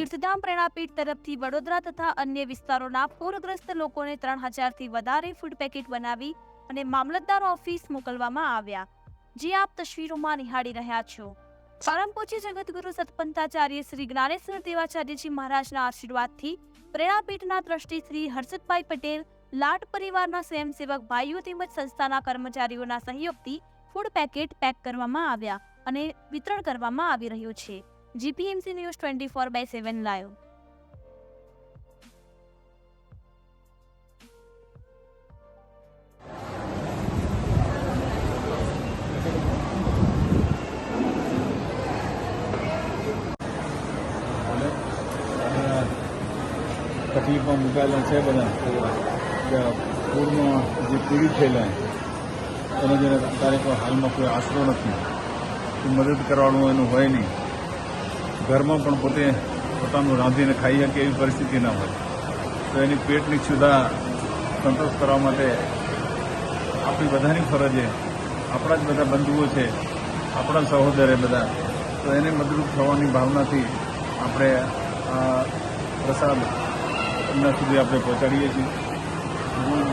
તીર્થધામ પ્રેરણાપીઠ તરફથી વડોદરા તથા અન્ય વિસ્તારોના પૂરગ્રસ્ત લોકોને ત્રણ હજારથી વધારે ફૂડ પેકેટ બનાવી અને મામલતદાર ઓફિસ મોકલવામાં આવ્યા. જે આપ તસવીરોમાં નિહાળી રહ્યા છો. પરમ જગતગુરુ સતપંથાચાર્ય શ્રી જ્ઞાનેશ્વર દેવાચાર્યજી મહારાજના આશીર્વાદથી પ્રેરણાપીઠના ટ્રસ્ટી શ્રી હર્ષદભાઈ પટેલ, લાટ પરિવારના સ્વયંસેવક ભાઈઓ તેમજ સંસ્થાના કર્મચારીઓના સહયોગથી ફૂડ પેકેટ પેક કરવામાં આવ્યા અને વિતરણ કરવામાં આવી રહ્યું છે. GPMC news twenty four by seven live તકલીફમાં મુકાયેલા છે બધા. પૂરમાં જે પીડિત થયેલા એને જેને તારીખ હાલમાં કોઈ આશરો નથી. મદદ કરવાનું એનું હોય નહીં. ઘરમાં પણ પોતે પોતાનું રાંધીને ખાઈ શકે એવી પરિસ્થિતિ ના હોય. તો એની પેટની ક્ષુધા સંતોષ કરવા માટે આપણી બધાની ફરજે આપણા જ બધા બંધુઓ છે. આપણા સહોદરે બધા. તો એને મદદરૂપ થવાની ભાવનાથી આપણે આ પ્રસાદ એમના સુધી આપણે પહોંચાડીએ છીએ. હું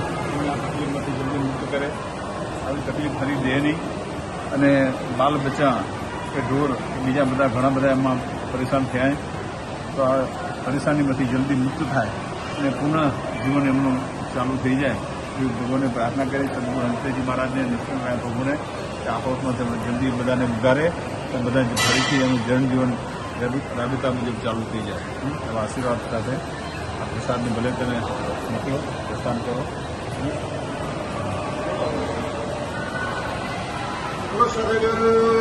તકલીફમાંથી જલ્દી મુક્ત કરે. આવી તકલીફ ફરી દે નહીં અને બાલ બચ્ચા કે ઢોર, બીજા બધા ઘણા બધા એમાં પરેશાન થયા તો આ પરેશાનીમાંથી જલ્દી મુક્ત થાય અને પુનઃ જીવન એમનું ચાલુ થઈ જાય. એવી ભગવાનને પ્રાર્થના કરી સદગુરુ હંસેજી મહારાજને નરસિંહભાઈ પ્રભુને કે આ તેમણે જલ્દી બધાને ઉગારે અને બધા ફરીથી એનું જનજીવન રાબિત- મુજબ ચાલુ થઈ જાય. એવા આશીર્વાદ સાથે આ પ્રસાદને ભલે તમે મોકલો, પ્રસ્થાન કરો? સદગુરુ